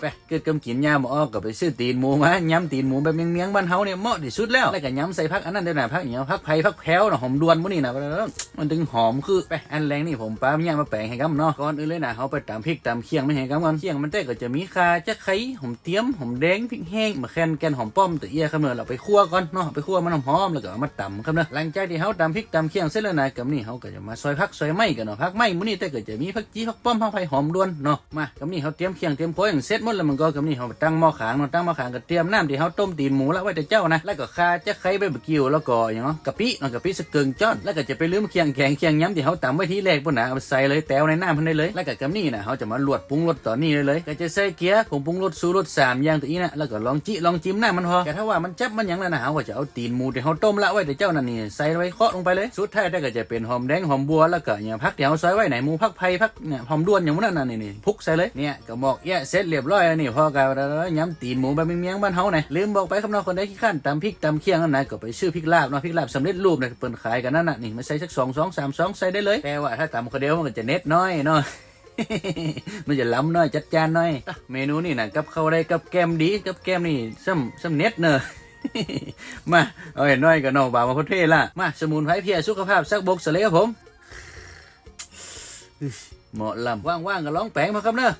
ไปเกิดกำกินยาหมออกก็ไปซื้อตีนหมูมาย้ำตีนหมูแบบเมียงๆบ้านเฮาเนี่ยเหมาะที่สุดแล้วแล้วก็ย้ำใส่พักอันนั้นด้วยนะพักอย่างพักไผ่พักแพ้วนะหอมดวนมื้อนี่นะมันถึงหอมคือไปอันแรงนี่ผมป้าเนี่ยมาแปลงให้กับเนาะก่อนอื่นเลยนะเขาไปตำพริกตำเคียงไม่ให้กับก่อนเคียงมันแต่ก็จะมีคาจะไข่หอมเตี้ยมหอมแดงพริกแห้งมะแคนแกนหอมป้อมตะเอียครับเนาะเราไปคั่วก่อนเนาะไปคั่วมันหอมๆแล้วก็มาตำครับเนาะหลังจากที่เขาตำพริกตำเคียงเสร็จแล้วนะกับนี่เขาก็จะมาซอยพักซอยไม้กันเนาะพักไม้มื้อนี้แต่ก็จะมีพักจีพักป้อมพักไผ่หอมดวนเนาะมากับนี่เขาเตรียมเคียงเตรียมโพอย่างเสร็จมดแล้วมันก็กับนี่เขาตั้งหม้อขางเนาะตั้งหม้อขางก็เตรียมน้ำที่เขาต้มตีนหมูแล้วไว้แต่เจ้านะแล้วก็คาจะไข่ใบบะกิวแล้วก็อย่างเนาะกะปิเนาะกะปิสเกิงจ้อนแล้วก็จะไปลืมเคียงแข็งเคียงย้ำที่เขาตำไว้ที่แรกปุ่นนะเอาไปใส่เลยแตวในน้ำพันได้เลยแล้วก็กับนี่นะเขาจะมาลวดปรุงรสต่อนี่เลยเลยก็จะใส่เกี๊ยร์ผงปรุงรสสูรสสามอย่างตัวนี้นะแล้วก็ลองจิลองจิ้มหน้ามันพอแต่ถ้าว่ามันจับมันหยังแล้วนะเขาก็จะเอาตีนหมูที่เขาต้มละไว้แต่เจ้านั่นนี่ใส่ไว้เคาะลงไปเลยสุดท้ายได้ก็จะเป็นหอมแดงหอมบัวแล้วก็อย่างพักที่เขาซอยไว้ไหนหมูพักไผ่พักเนี่ยหอมด้วนอย่างนั้นน่ะนี่นี่พุกใส่เลยเนี่ยก็บอกแย่เสร็จเรียบร้อยแล้วนี่พ่อกันแล้วย้ำตีนหมูแบบเมียงบ้านเฮาเนี่ยลืมบอกไปคำนองคนใดที่ขั้นตำพริกตำเคียงนั่นนะก็ไปซื้อพริกลาบเนาะพริกลาบสำเร็จรูปเนี่ยเปิดขายกันนั่นน่ะนี่มาใส่สักสองสองสามสองใส่ได้เลยแต่ว่าถ้าตำคนเดียวมันก็จะเน็ตน้อยเนาะมันจะล้ำน้อยจัดจานน้อย เมนูนี่นะกับข้าวได้กับแกมดีกับแกมนี่ซ้ำซ้ำเน็ตเนอะมาเอาเห็นน้อยกับน้องบ่าวมาพดเทละมาสมุนไพรเพียสุขภาพสักบกสเลยครับผมเหมาะลำว่างๆก็ร้องแปลงมาครับเนอะ